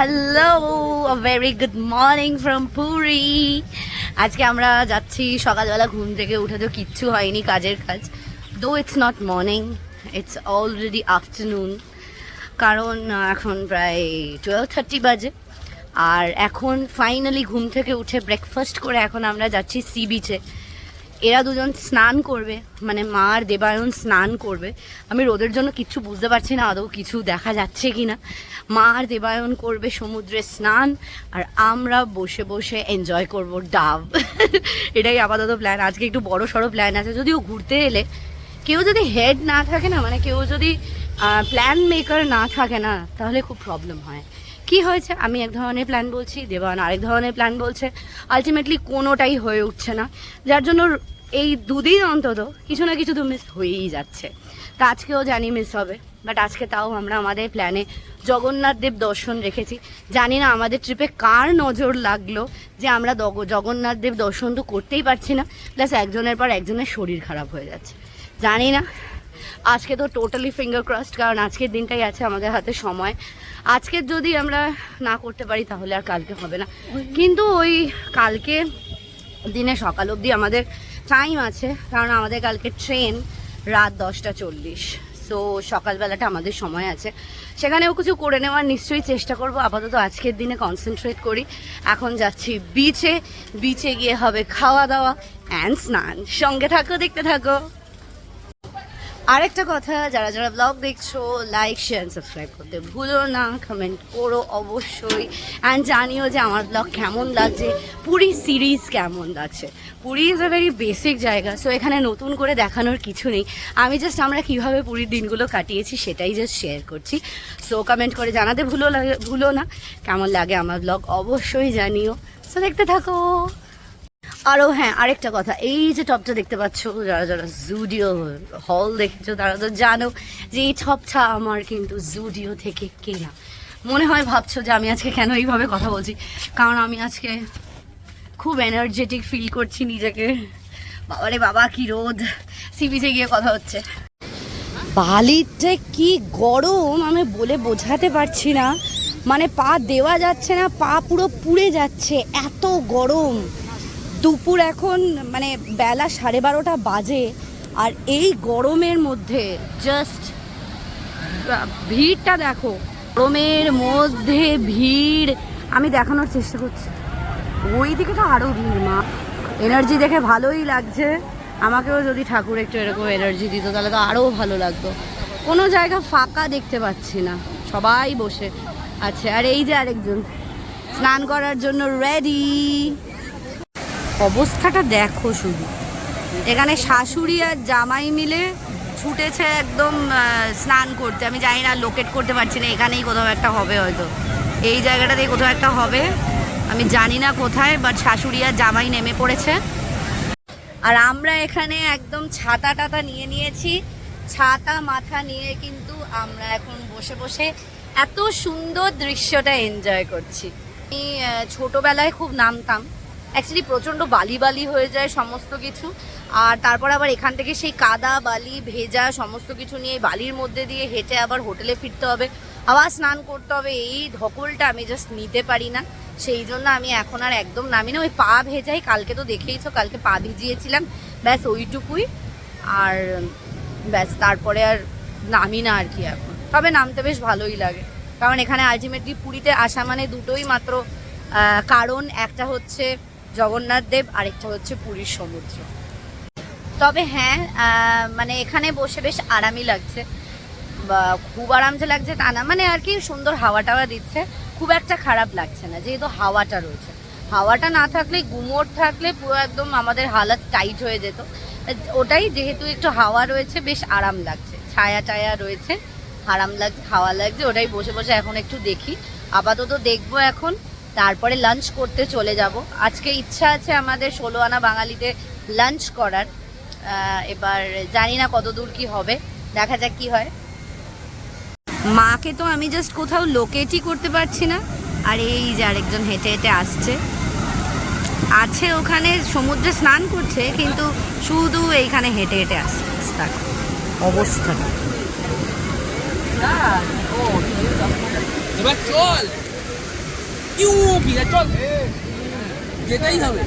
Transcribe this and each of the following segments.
Hello very good morning from Puri আজকে আমরা যাচ্ছি সকালবেলা ঘুম থেকে উঠে তো কিচ্ছু হয়নি কাজের কাজ। Though it's not morning it's already afternoon কারণ এখন প্রায় টুয়েলভ থার্টি বাজে। আর এখন ফাইনালি ঘুম থেকে উঠে ব্রেকফাস্ট করে এখন আমরা যাচ্ছি সি বিচে এরা দুজন স্নান করবে মানে মা আর দেবায়ন স্নান করবে। আমি রোদের জন্য কিচ্ছু বুঝতে পারছি না, আদৌ কিছু দেখা যাচ্ছে কি না মা আর দেবায়ন করবে সমুদ্রে স্নান, আর আমরা বসে বসে এনজয় করব ডাব। এটাই আপাতত প্ল্যান আজকে একটু বড় সড়ো প্ল্যান আছে। যদিও ঘুরতে এলে, কেউ যদি হেড না থাকে না মানে কেউ যদি প্ল্যান মেকার না থাকে না, তাহলে খুব প্রবলেম হয়। কি হয়েছে? আমি এক ধরনের প্ল্যান বলছি, দেবান আরেক ধরনের প্ল্যান বলছে। আলটিমেটলি কোনোটাই হয়ে উঠছে না। যার জন্য এই দুদিন অন্তত কিছু না কিছু তো মিস হয়েই যাচ্ছে। তা আজকেও জানি মিস হবে বাট আজকে তাও আমরা আমাদের প্ল্যানে জগন্নাথ দেব দর্শন রেখেছি। জানি না আমাদের ট্রিপে কার নজর লাগল যে আমরা জগন্নাথ দেব দর্শন তো করতেই পারছি না। প্লাস একজনের পর একজনের শরীর খারাপ হয়ে যাচ্ছে। জানি না আজকে তো টোটালি ফিঙ্গার ক্রসড কারণ আজকের দিনটাই আছে আমাদের হাতে সময়। আজকের যদি আমরা না করতে পারি, তাহলে আর কালকে হবে না। কিন্তু ওই কালকে দিনে সকাল অবধি আমাদের টাইম আছে, কারণ আমাদের কালকে ট্রেন রাত দশটা চল্লিশ। সো সকালবেলাটা আমাদের সময় আছে। সেখানেও কিছু করে নেওয়ার নিশ্চয়ই চেষ্টা করব। আপাতত আজকের দিনে কনসেন্ট্রেট করি। এখন যাচ্ছি বিচে বিচে গিয়ে হবে খাওয়া দাওয়া অ্যান্ড স্নান। সঙ্গে থাকো, দেখতে থাকো। আরেকটা কথা, যারা যারা ব্লগ দেখছ লাইক শেয়ার সাবস্ক্রাইব করতে ভুলো না কমেন্ট করো অবশ্যই। অ্যান্ড জানিও যে আমার ব্লগ কেমন লাগছে, পুরী সিরিজ কেমন লাগছে। Puri is a very basic জায়গা সো এখানে নতুন করে দেখানোর কিছু নেই। আমি জাস্ট আমরা কীভাবে পুরীর দিনগুলো কাটিয়েছি সেটাই জাস্ট শেয়ার করছি। সো কমেন্ট করে জানাতে ভুলো লাগে, ভুলো না। কেমন লাগে আমার ব্লগ অবশ্যই জানিও। সো দেখতে থাকো। আরও হ্যাঁ আরেকটা কথা। এই যে টপটা দেখতে পাচ্ছ, যারা যারা জুডিও হল দেখেছ, তারা তো জানো যে এই টপটা আমার কিন্তু জুডিও থেকে কেনা। মনে হয় ভাবছ যে আমি আজকে কেন এইভাবে কথা বলছি? কারণ আমি আজকে খুব এনার্জেটিক ফিল করছি নিজেকে। বাবারে বাবা, কি রোদ। সি বিচে গিয়ে কথা হচ্ছে। বালিতে কি গরম, আমি বলে বোঝাতে পারছি না। মানে পা দেওয়া যাচ্ছে না, পা পুরো পুড়ে যাচ্ছে, এত গরম। দুপুর এখন মানে বেলা সাড়ে বারোটা বাজে, আর এই গরমের মধ্যে জাস্ট ভিড়টা দেখো। গরমের মধ্যে ভিড়, আমি দেখানোর চেষ্টা করছি। ওই দিকে তো আরও ভিড়, মা। এনার্জি দেখে ভালোই লাগছে। আমাকেও যদি ঠাকুর একটু এরকম এনার্জি দিত, তাহলে তো আরও ভালো লাগতো। কোনো জায়গা ফাঁকা দেখতে পাচ্ছি না। সবাই বসে আছে। আর এই যে আরেকজন, স্নান করার জন্য রেডি অবস্থাটা দেখো শুধু। এখানে শাশুড়ি আর জামাই মিলে ছুটেছে একদম স্নান করতে। আমি জানি না লোকেট করতে পারছি না, এখানেই কোথাও একটা হবে হয়তো। এই জায়গাটাতেই কোথাও একটা হবে। আমি জানি না কোথায় বাট শাশুড়ি আর জামাই নেমে পড়েছে। আর আমরা এখানে একদম ছাতা টাতা নিয়ে নিয়েছি। ছাতা মাথা নিয়ে কিন্তু আমরা এখন বসে বসে এত সুন্দর দৃশ্যটা এনজয় করছি। আমি ছোটবেলায় খুব নামতাম। অ্যাকচুয়ালি প্রচণ্ড বালি বালি হয়ে যায় সমস্ত কিছু। আর তারপর আবার এখান থেকে সেই কাদা, বালি, ভেজা সমস্ত কিছু নিয়ে বালির মধ্যে দিয়ে হেঁটে আবার হোটেলে ফিরতে হবে। আবার স্নান করতে হবে। এই ধকলটা আমি জাস্ট নিতে পারি না। সেই জন্য আমি এখন আর একদম নামি না। ওই পা ভেজাই কালকে তো দেখেইছো, কালকে পা ভিজিয়েছিলাম। ব্যাস ওইটুকুই। আর ব্যাস তারপরে আর নামি না আর কি এখন। তবে নামতে বেশ ভালোই লাগে। কারণ এখানে আলটিমেটলি পুরীতে আসা মানে দুটোই মাত্র কারণ। একটা হচ্ছে জগন্নাথ দেব, আরেকটা হচ্ছে পুরীর সমুদ্র। তবে হ্যাঁ মানে এখানে বসে বেশ আরামই লাগছে। বা, খুব আরাম যে লাগছে তা না মানে আর কি সুন্দর হাওয়া টাওয়া দিচ্ছে। খুব একটা খারাপ লাগছে না, যেহেতু হাওয়াটা রয়েছে। হাওয়াটা না থাকলে, গুমোট থাকলে পুরো একদম আমাদের হালাত টাইট হয়ে যেত। ওটাই যেহেতু একটু হাওয়া রয়েছে, বেশ আরাম লাগছে। ছায়া টায়া রয়েছে, আরাম লাগছে, হাওয়া লাগছে, ওটাই বসে বসে এখন একটু দেখি। আপাতত দেখব এখন। তারপরে লাঞ্চ করতে চলে যাব। আজকে ইচ্ছা আছে আমাদের ষোলো আনা বাঙালিতে লাঞ্চ করার এবার জানি না কত দূর কি হবে। দেখা যাক কি হয়। মাকে তো আমি জাস্ট কোথাও লোকেটই করতে পারছি না। আর এই যে আরেকজন হেঁটে হেঁটে আসছে। আছে ওখানে, সমুদ্রে স্নান করছে, কিন্তু শুধু এইখানে হেঁটে হেঁটে আসছে। দেখো অবস্থাটা এবার চল। চল। যেতেই হবে।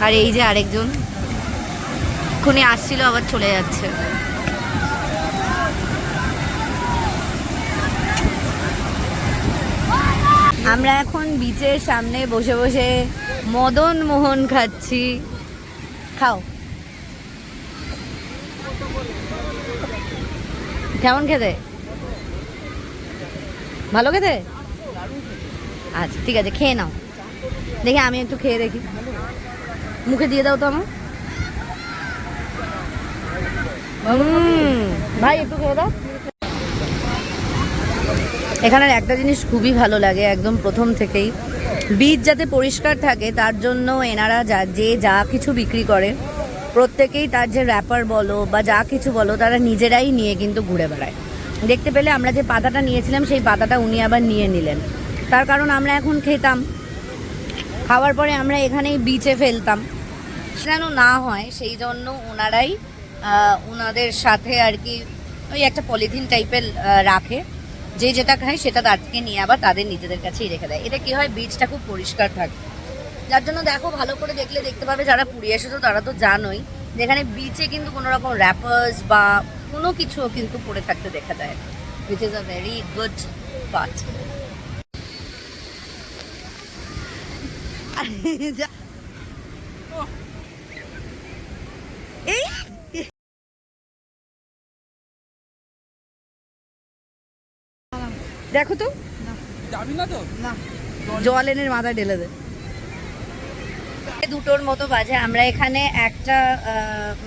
আরে এই যে আরেকজন। এক্ষুনি আসছিল, আবার চলে যাচ্ছে। আমরা এখন বিচের সামনে বসে বসে মদন মোহন খাচ্ছি। খাও। কেমন খেতে? ভালো খেতে? আচ্ছা ঠিক আছে, খেয়ে নাও। দেখি, আমি একটু খেয়ে দেখি। মুখে দিয়ে দাও তো আমার ভাই, একটু খেয়ে দাও। এখানের একটা জিনিস খুবই ভালো লাগে, একদম প্রথম থেকেই। বীজ যাতে পরিষ্কার থাকে, তার জন্য এনারা যা, যে যা কিছু বিক্রি করে প্রত্যেকেই তার যে র্যাপার বলো বা যা কিছু বলো, তারা নিজেরাই নিয়ে কিন্তু ঘুরে বেড়ায়। দেখতে পেলে আমরা যে পাতাটা নিয়েছিলাম, সেই পাতাটা উনি আবার নিয়ে নিলেন। তার কারণ আমরা এখন খেতাম। খাওয়ার পরে আমরা এখানেই বিচে ফেলতাম। যেন না হয়, সেই জন্য ওনারাই ওনাদের সাথে আর কি ওই একটা পলিথিন টাইপের রাখে। যে যেটা খায় সেটা তার থেকে নিয়ে আবার তাদের নিজেদের কাছেই রেখে দেয়। এতে কি হয় বীজটা খুব পরিষ্কার থাকে। যার জন্য দেখো ভালো করে দেখলে দেখতে পাবে যারা পুড়িয়ে এসেছ তারা তো জানোই যেখানে বিচে কিন্তু কোনো রকম র্যাপার্স বা কোনো কিছু কিন্তু পড়ে থাকতে দেখা যায় which is a very good part এই? দেখো তো। যাবি না তো? জল এনে মাথায় ঢেলে দে। দুটোর মতো বাজে। আমরা এখানে একটা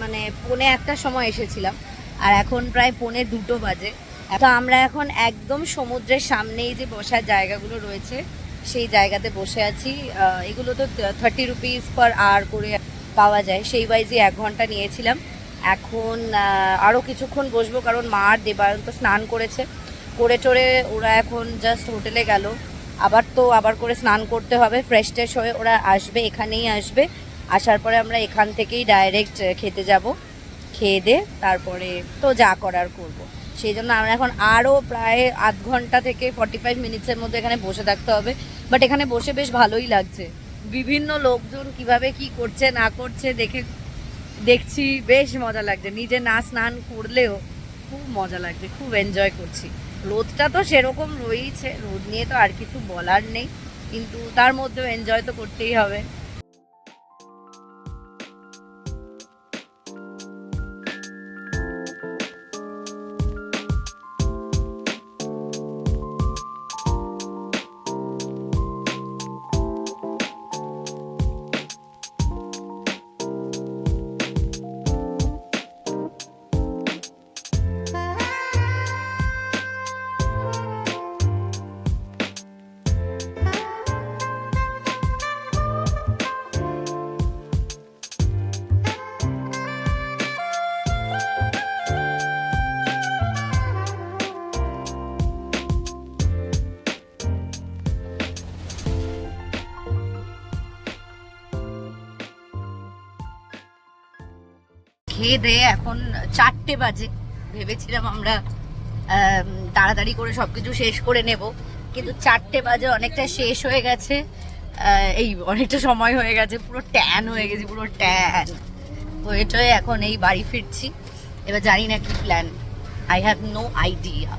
মানে পৌনে একটা সময় এসেছিলাম, আর এখন প্রায় পৌনে দুটো বাজে। তো আমরা এখন একদম সমুদ্রের সামনেই যে বসার জায়গাগুলো রয়েছে, সেই জায়গাতে বসে আছি। এগুলো তো থার্টি রুপিস পার আওয়ার করে পাওয়া যায়। সেই ওয়াইজই এক ঘণ্টা নিয়েছিলাম। এখন আরও কিছুক্ষণ বসবো, কারণ মা আর দেবায়ন তো স্নান করেছে। করে টোরে ওরা এখন জাস্ট হোটেলে গেল। আবার তো আবার করে স্নান করতে হবে ফ্রেশ ট্রেশ হয়ে ওরা আসবে, এখানেই আসবে। আসার পরে আমরা এখান থেকেই ডাইরেক্ট খেতে যাব। খেয়ে দে তারপরে তো যা করার করব। সেই জন্য আমরা এখন আরও প্রায় আধ ঘণ্টা থেকে ফর্টি ফাইভ মিনিটসের মধ্যে এখানে বসে থাকতে হবে। বাট এখানে বসে বেশ ভালোই লাগছে। বিভিন্ন লোকজন কীভাবে কি করছে, না করছে দেখে দেখছি, বেশ মজা লাগছে। নিজে না স্নান করলেও খুব মজা লাগছে, খুব এনজয় করছি। রোদটা তো সেরকম রয়েছে রোদ নিয়ে তো আর কিছু বলার নেই। কিন্তু তার মধ্যেও এনজয় তো করতেই হবে। খেয়ে দিয়ে এখন চারটে বাজে। ভেবেছিলাম আমরা তাড়াতাড়ি করে সব কিছু শেষ করে নেব। কিন্তু চারটে বাজে অনেকটা শেষ হয়ে গেছে। এই অনেকটা সময় হয়ে গেছে, পুরো ট্যান হয়ে গেছে, পুরো ট্যান হয়ে এখন এই বাড়ি ফিরছি। এবার জানি না কি plan I have no idea